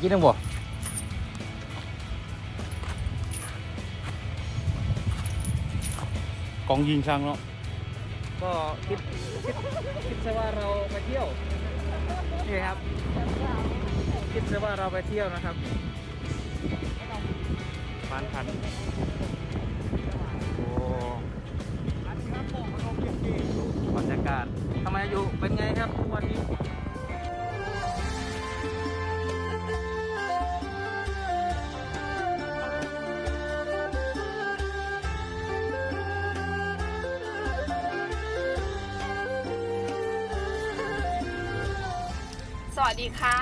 กินได้บ่กองยิงช่างเนาะก็คิดคิดคิดซะว่าเราไปเที่ยวนี่ครับ คิดซะว่าเราไปเที่ยวนะครับปานพันโอ้บรรยากาศทำไมอยู่เป็นไงครับทุกวันนี้ สวัสดีค่ะ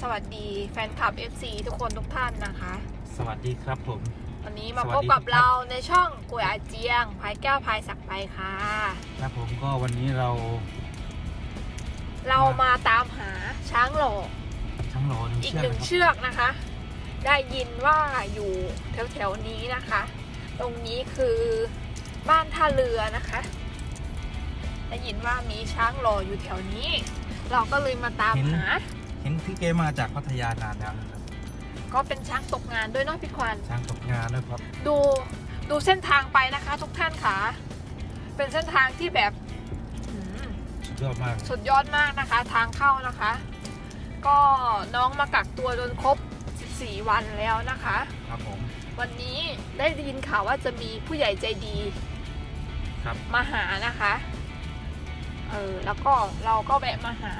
สวัสดีแฟนคลับ FC ทุกคนทุกท่านนะคะ สวัสดีครับผม วันนี้มาสวัพสบดีกับครับเราในช่องกุยอาเจียงพายแก้วพายสักไปค่ะ ครับผมก็วันนี้เรา เรามาตามหาช้างหลอกทั้งโหลหนึ่งอีกเชือกหนึ่งนะครับเชือกนะคะ ได้ยินว่าอยู่แถวๆนี้นะคะ ตรงนี้คือบ้านท่าเรือนะคะ ได้ยินว่ามีช้างหล่ออยู่แถวนี้ เราก็เลยมาตามหา เห็นพี่เกมาจากพัทยานานแล้วนะครับ ก็เป็นช้างตกงานด้วยเนาะพี่ควันช่างตกงานด้วยครับ ดูดูเส้นทางไปนะคะ ทุกท่านค่ะเป็นเส้นทางที่แบบหืมสุดยอดมาก สุดยอดมากนะคะ ทางเข้านะคะ ก็น้องมากักตัวจนครบ 14 วันแล้วนะคะ ครับผม วันนี้ได้ยินข่าวว่าจะมีผู้ใหญ่ใจดี ครับ มาหานะคะ เออ แล้วก็เราก็แวะมาหา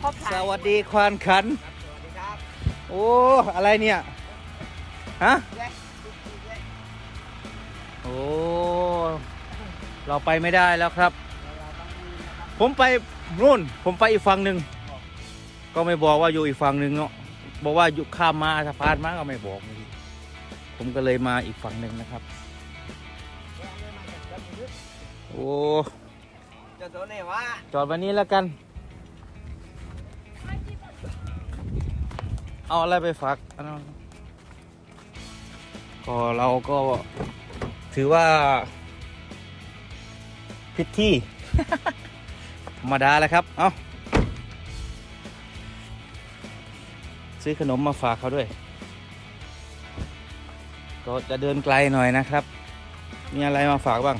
พ่อพลายสวัสดีควานขัน โอ้ อะไรเนี่ย ฮะ โอ้ เราไปไม่ได้แล้วครับ ผมไปนู่น ผมไปอีกฝั่งหนึ่ง ก็ไม่บอกว่าอยู่อีกฝั่งหนึ่งเนาะ บอกว่าอยู่ข้ามมาสะพานมาก็ไม่บอก ผมก็เลยมาอีกฝั่งหนึ่งนะครับ โอ้จะโดนไหนวะจอดวันนี้แล้วกัน เอาอะไรไปฝากอันนั้นก็เราก็ถือว่าผิดที่ ธรรมดาแหล้วครับ เอาซื้อขนมมาฝากเขาด้วย ก็จะเดินไกลหน่อยนะครับ มีอะไรมาฝากบ้าง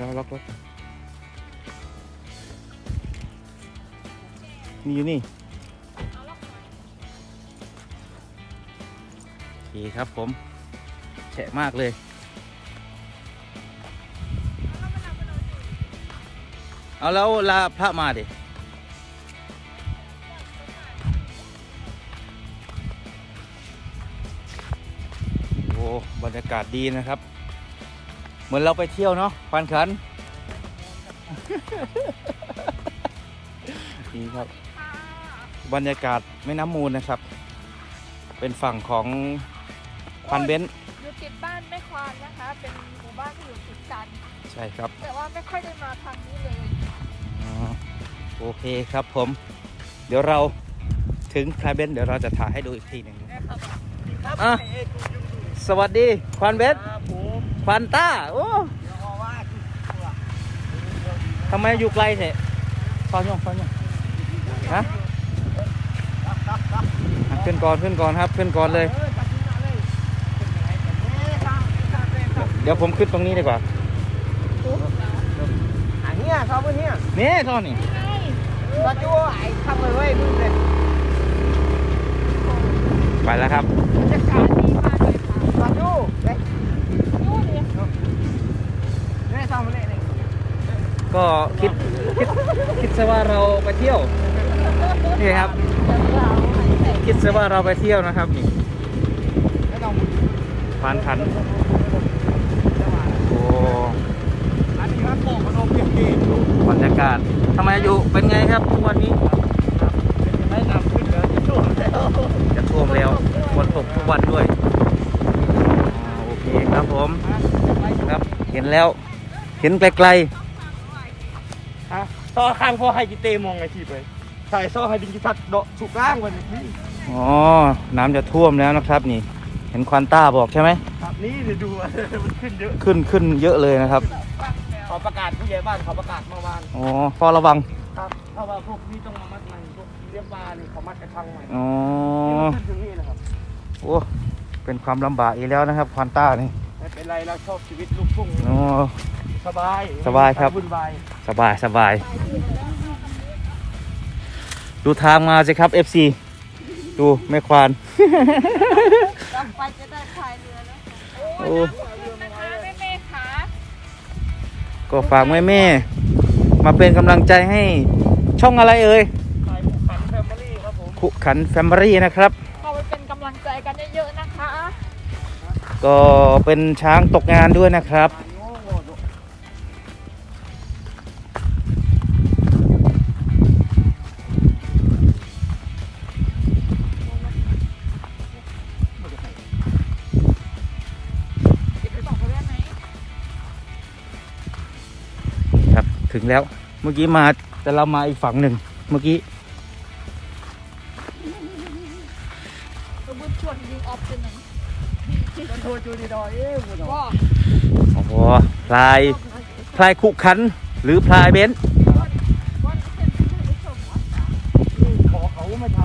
เราล็อกรถมีอยู่นี่เอาล็อกหน่อยโอเคครับผมแฉะมากเลย เอาแล้วลาพระมาดิโอ้บรรยากาศดีนะครับ เหมือนเราไปเที่ยวเนาะพันขันดีครับค่ะบรรยากาศแม่น้ำมูลนะครับ เป็นฝั่งของควันเบนซ์อยู่ติดบ้านแม่ควานนะคะ เป็นหมู่บ้านที่อยู่ติดกัน ใช่ครับ แต่ว่าไม่ค่อยได้มาทางนี้เลยอ๋อโอเคครับผม เดี๋ยวเราถึงคาเบนซ์เดี๋ยวเราจะถ่ายให้ดูอีกทีหนึ่งนะครับครับอะเอ้ยกูยุ่งอยู่สวัสดีควันเบนซ์ ครับผมควันต้า โอ้เดี๋ยวเอาว่ากูตัวทำไมอยู่ไกลเนี่ยฟังย่องฟังย่องฮะอะขึ้นก่อนขึ้นก่อนครับขึ้นก่อนเลยเออตัดสินมาเลยเป็นยังไงกันเนี่ยสร้างสร้างเป็นครับเดี๋ยวผมขึ้นตรงนี้ดีกว่าอันเนี้ยเขาเป็นเนี้ยนี่ท่อนี่ตัดจูไอ้ทำเลยเว้ยมึงเลยไปแล้วครับ ก็คิดคิดคิดซะว่าเราไปเที่ยวนี่ครับ คิดซะว่าเราไปเที่ยวนะครับนี่ไม่านขันโอ้อันนี้ครับโป่งพนมเพียงดีบรรยากาศทำไมอยู่เป็นไงครับทุกวันนี้ไม่นำจะช่วยแล้วจะท่วมแล้วฝนตกทุกวันด้วยโอเคครับผมครับเห็นแล้ว เห็นไกลฮะต่ อข้างพ่อให้กิเตมองไงทีไปใส่ซ่อให้ดิงกิทัดเดาะสุกล่างวันนี้ๆอ๋อ น้ำจะท่วมแล้วนะครับนี่ เห็นควันต้าบอกใช่ไหมครับนี่เดี๋ยวดูอะมันขึ้นเยอะขึ้นขึ้นเยอะเลยนะครับฝั่งเขาประกาศผู้ใหญ่บ้านเขาประกาศเมื่อวานอ๋อเฝ้าระวังครับถ้าว่าพวกนี้ต้องมามัดใหม่พวกเลี้ยงปลานี่เขามัดกระชังใหม่อ๋อนี่มันขึ้นถึงนี่นะครับโอ้เป็นความลำบากอีกแล้วนะครับควานต้านี่ไม่เป็นไรเราชอบชีวิตลูกทุ่งอ๋อ สบายสบายครับ วุ่นวายสบายสบาย ดูทางมาสิครับ FC ดูแม่ควานจำไปจะได้พายเรือแล้วโอ้โอ้ยน้ำขึ้นนะคะแม่แม่ๆค่ะก็ฝากแม่แม่ๆมาเป็นกำลังใจให้ช่องอะไรเอ่ยขายหมูขันแฟมิลี่ครับผมขุขันแฟมิลี่นะครับ เข้าไปเป็นกำลังใจกันเยอะๆนะคะ ก็เป็นช้างตกงานด้วยนะครับ ถึงแล้ว เมื่อกี้มาแต่เรามาอีกฝั่งหนึ่งเมื่อกี้โอ้โหพลายพลายขุกขัน หรือพลายเบนซ์ว่าเส้นที่ไม่ชมว่าสามขอเขาไม่เช้า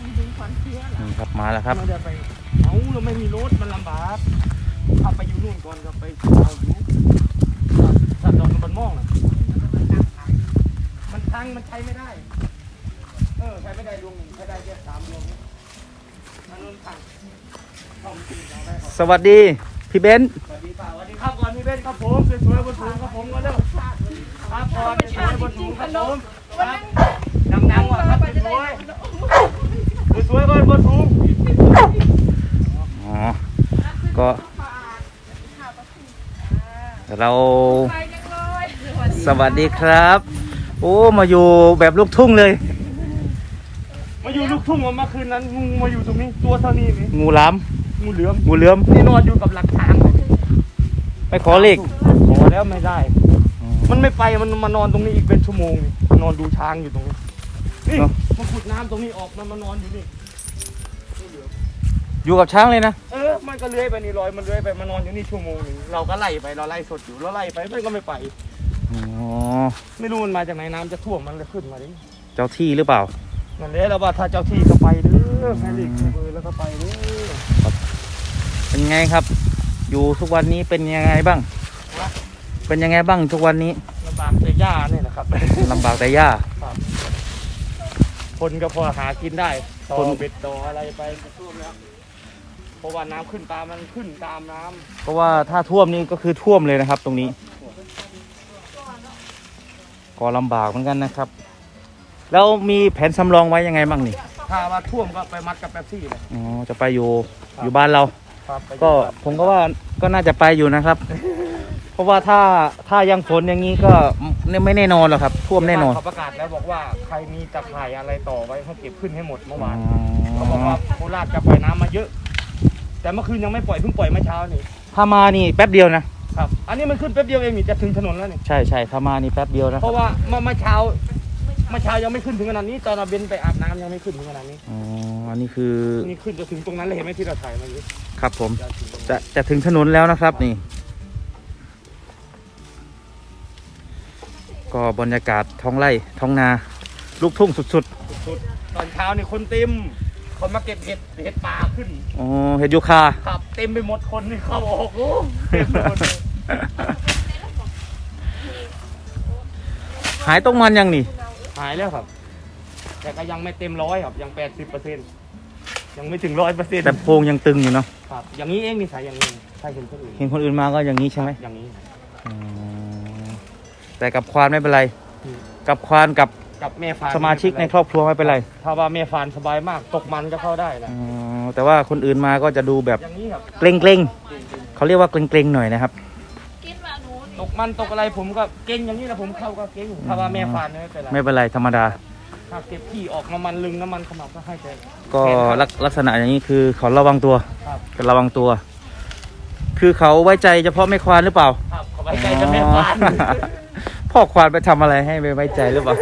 งดึงความเชื่อเหรอนี่ครับมาแล้วครับมันจะไปเอาเราไม่มีรถมันลำบาก ขับไปอยู่นู่นก่อนก็ไปเอาอยู่สัตว์ดอกมันมองนะมันทังมันใช้ไม่ได้ เออใช้ไม่ได้ดวงหนึ่งใช้ได้แค่สามดวงนี่มันนุ่นทังทำจริงเอาได้ครับสวัสดี พี่เบนซ์สวัสดีค่ะสวัสดีครับก่อนพี่เบนครับผมสวยๆบนสูงครับผมก็เร็วครับก่อนสวยๆบนสูงครับผมครับดังๆว่ะครับสวยๆสวยๆก่อนบนสูงอ๋อก็ เราไปกันเลยสวัสดีครับ โอ้ มาอยู่แบบลูกทุ่งเลย มาอยู่ลูกทุ่งมาเมื่อคืนนั้นงูมาอยู่ตรงนี้ตัวเท่านี้นี่งูหล้งูเหลือมำงูเหลือม นี่นอนอยู่กับหลักทางเลยไม่ขอเลขขอแล้วไม่ได้ มันไม่ไปมันมานอนตรงนี้อีกเป็นชั่วโมงนี่นอนดูช้างอยู่ตรงนี้นี่มันขุดน้ำตรงนี้ออกมันมานอนอยู่นี่ อยู่กับช้างเลยนะ เออ มันก็เลื้อยไปนี่ลอย มันเลื้อยไปมานอนอยู่นี่ชั่วโมงหนึงเราก็ไล่ไป เราไล่สดอยู่ เราไล่ไป มันก็ไม่ไป อ๋อ ไม่รู้มันมาจากไหนน้ำจะท่วมมันเลยขึ้นมาดิเจ้าที่หรือเปล่า นั่นแหละเราว่าถ้าเจ้าที่ก็ไปเด้อให้เด็กให้เบอร์แล้วก็ไปเด้อเป็นไงครับ อยู่ทุกวันนี้เป็นยังไงบ้าง เป็นยังไงบ้างทุกวันนี้ลำบากแต่ย่าเนี่ยนะครับ ลำบากแต่ย่าครับคนก็พอหากินได้ต่อคน เบ็ดต่ออะไรไปก็ท่วมแล้วเพ ราะว่าน้ำขึ้นตามมันขึ้นตามน้ำเพราะว่าถ้าท่วมนี่ก็คือท่วมเลยนะครับ ตรงนี้ ก็ลำบากเหมือนกันนะครับ แล้วมีแผนสำรองไว้ยังไงบ้างนี่ถ้าว่าท่วมก็ไปมัดกับแป๊บซี่เลยอ๋อจะไปอยู่อยู่บ้านเรา ครับไปก็ผมก็ว่าก็น่าจะไปอยู่นะครับ เพราะว่าถ้าถ้ายังฝนอย่างนี้ก็ไม่ไม่แน่นอนหรอกครับ ท่วมแน่นอน เขาประกาศแล้วบอกว่าใครมีตะข่ายอะไรต่อไว้ให้เก็บขึ้นให้หมดเมื่ออ๋วานอเขาบอกว่าโคราชจะปล่อยน้ำมาเยอะ แต่เมื่อคืนยังไม่ปล่อยเพิ่งปล่อยเมื่อเช้านี่ถ้ามานี่แป๊บเดียวนะครับ อันนี้มันขึ้นแป๊บเดียวเองนี่จะถึงถนนแล้วนี่ใช่ใช่ถ้ามานี่แป๊บเดียวนะเพราะว่าเมื่อเมื่อเช้าเมื่อเช้ายังไม่ขึ้นถึงขนาดนี้ ตอนเราเบนไปอาบน้ำยังไม่ขึ้นถึงขนาดนี้อ๋ออันนี้คือนี่ขึ้นจะถึงตรงนั้นเลยเห็นไหมที่เราถ่ายมาอยู่ครับผม จะถึงตรงนั้นจะจะถึงถนนแล้วนะครับนี่ ก็บรรยากาศท้องไร่ท้องนา ลูกทุ่งสุดสุดตอนเช้านี่คนเต็ม คนมาเก็บเห็ดเห็ดป่าขึ้นๆอ๋อเห็ดยูคาครับ เต็มไปหมดคนนี่เข้าออกโอ้เต็มไปหมดเลยหายต้องมันยังนี่ หายแล้วครับ แต่ก็ยังไม่เต็มร้อยครับ ยังแปดสิบเปอร์เซ็นต์ยังไม่ถึงร้อยเปอร์เซ็นต์แต่โพรงยังตึงอยู่เนาะครับ อย่างนี้เองนี่สายอย่างนี้ใช่เห็นคนอื่นเห็นคนอื่นมาก็อย่างนี้ใช่ไหมอย่างนี้ อ๋อแต่กับควานไม่เป็นไรอืมกับควานกับ กับแม่ฟานสมาชิกในครอบครัวไม่เป็นไรถ้าว่าแม่ฟานสบายมากตกมันก็เข้าได้นะอ๋อแต่ว่าคนอื่นมาก็จะดูแบบอย่างนี้ครับเกรงเกรงๆเขาเรียกว่าเกรงเกรงๆหน่อยนะครับกินมาหนูตกมันตกอะไรผมก็เก่งอย่างนี้นะผมเข้าก็เก่งถ้าว่าแม่ฟานไม่เป็นไรไม่เป็นไรธรรมดา ถ้าเก็บขี้ออกน้ำมันลึงน้ำมันขมับก็ให้ไป ก็ลักลักษณะอย่างนี้คือเขาระวังตัวครับระวังตัว คือเขาไว้ใจเฉพาะแม่ควานหรือเปล่า ครับขอไว้ใจจะแม่ฟาน อ๋อ พ่อควานไปทำอะไรให้ไม่ไว้ใจหรือเปล่า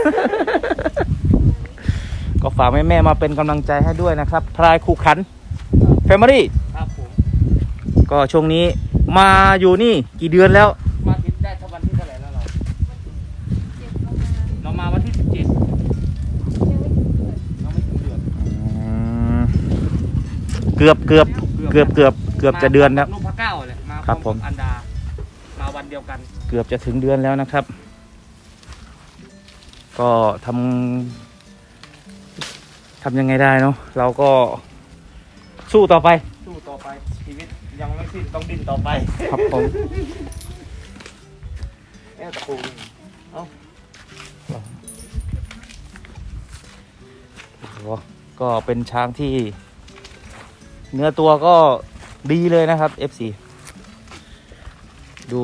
ก็ฝากแม่แม่ๆมาเป็นกำลังใจให้ด้วยนะครับพลายคู่ขันแฟมิลี่ครับผมก็ช่วงนี้มาอยู่นี่กี่เดือนแล้ว มาติดได้ถ้าวันที่เท่าไหร่แล้วเราเรามาวันที่สิบเจ็ดเราไม่ถึงเดือนอืมเกือบเกือบเกือบเกือบเกือบจะเดือนแล้วลูกพระเก้าเลยมาครับพร้อผมกับอันดา มาวันเดียวกัน เกือบจะถึงเดือนแล้วนะครับ ก็ทำทำยังไงได้เนาะเราก็สู้ต่อไป สู้ต่อไปชีวิตยังไม่สิ้นต้องดิ้นต่อไป ครับผมเอ๊ะตะปูเอ้าก็เป็นช้างที่ เนื้อตัวก็ดีเลยนะครับ FC ดู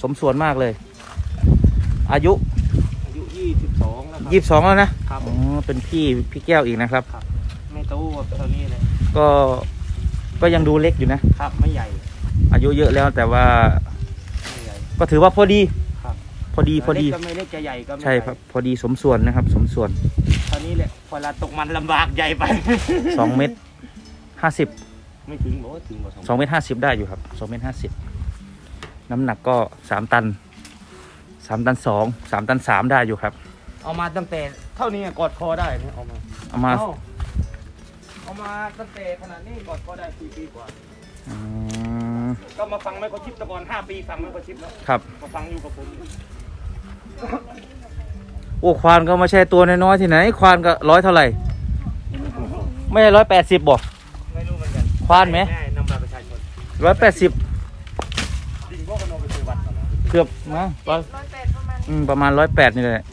สมส่วนมากเลย อายุอา ยุยี่สิบสองแล้วครัยี่สิบสองแล้วนะครับ อ๋อเป็นพี่พี่แก้วอีกนะครับ ไม่โตแบบเท่านี้เลยก็ก็ยังดูเล็กอยู่นะ ครับ ไม่ใหญ่อายุเยอะแล้วแต่ว่าไม่ใหญ่ ก็ถือว่าพอดี ครับพอดีพอดี เล็กก็ไม่เล็กจะใหญ่ก็ไม่ใช่ครับ พอดีสมส่วนนะครับ สมส่วน เท่านี้แหละพอเวลาตกมันลำบากใหญ่ไป สองเมตรห้าสิบไม่ถึงบอกว่าถึงกว่าสองเมตรห้าสิบได้อยู่ครับสองเมตรห้าสิบน้ำหนักก็สามตัน สามตันสองสามตันสามได้อยู่ครับ เอามาตั้งแต่เท่านี้อะกอดคอได้เนี่ยเอามาเอามาเอเอามาตั้งแต่ขนาดนี้กอดคอได้สี่ปีกว่า อืมก็มาฟังไมโครชิปแตะก่อนห้าปีฟังไมโครชิปแล้วครับ มาฟังอยู่กับผมโอ้ควานก็ไม่ใช่ตัวน้อยๆที่ไหน ควานก็ร้อยเท่าไหร่ ไม่ใช่ร้อยแปดสิบบอกไม่รู้เหมือนกันควานไหมแนำบัตรประชาชนร้อยแปดสิบ จริงพวกกันโนไปซื้อวัด ก่อนนะเกือบนะร้อยร้อยแปดประมาณอืมประมาณร้อยแปดนี่แหละ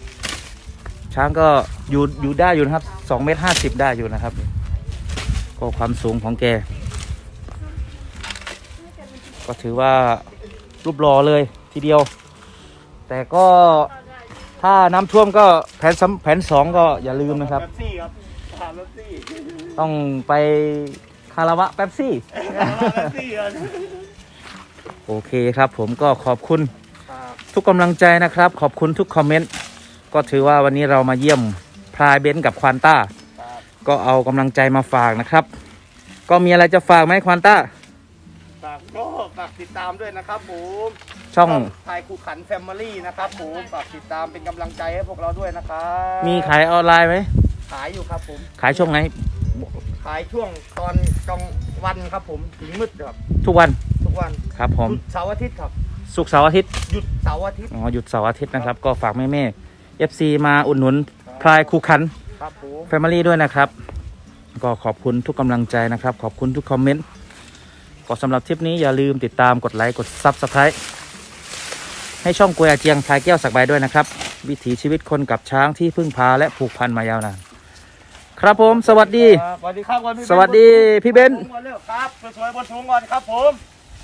ช้างก็อยู่อยู่ได้อยู่นะครับสองเมตรห้าสิบได้อยู่นะครับ ก็ความสูงของแก ก็ถือว่ารูปหล่อเลยทีเดียว แต่ก็ถ้าน้ำท่วมก็แผนสำแผนสองก็อย่าลืมนะครับ แป๊บซี่ครับถามแป๊บซี่ต้องไปคาราวะแป๊บซี่แป๊บซี่อะโอเคครับผมก็ขอบคุณครับ ทุกกำลังใจนะครับ ขอบคุณทุกคอมเมนต์ก็ถือว่าวันนี้เรามาเยี่ยมพลายเบนซ์กับควานต้าครับก็เอากำลังใจมาฝากนะครับ ก็มีอะไรจะฝากไหมควานต้าฝากก็ฝากติดตามด้วยนะครับผมช่องไทยคูขันแฟมิลี่นะครับผมฝากติดตามเป็นกำลังใจให้พวกเราด้วยนะครับมีขายออนไลน์ไหมขายอยู่ครับผม ขายช่วงไหน ขายช่วงตอนกลางวันครับผมถึงมืดครับ ทุกวันทุกวันครับผมหยุดเสาร์อาทิตย์ครับ ศุกร์เสาร์อาทิตย์ หยุดเสาร์อาทิตย์อ๋อ หยุดเสาร์อาทิตย์นะครับ ก็ฝากแม่แม่ๆ FC มาอุดหนุนพลายคูคันครับผมแฟมิลี่ด้วยนะครับ ก็ขอบคุณทุกกำลังใจนะครับ ขอบคุณทุกคอมเมนต์ก็สำหรับทริปนี้อย่าลืมติดตามกดไลค์กด Subscribe ให้ช่องกวยอาเจียงพลายแก้วสักใบด้วยนะครับ วิถีชีวิตคนกับช้างที่พึ่งพาและผูกพันมายาวนานครับผม สวัสดี ครับสวัสดีครับก่อนพี่เบนซ์สวัสดีพี่เบนซ์บนสูงก่อนเร็วครับสวยๆบนสูงก่อนครับผม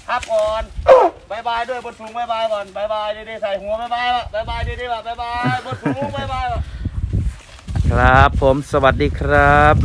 ครับก่อนบายบายด้วยบนสูงบายบายก่อนบายบายดีๆใส่หัวบายบายละบายบายดีๆละบายบายบนสูงบายบายละครับผมสวัสดีครับ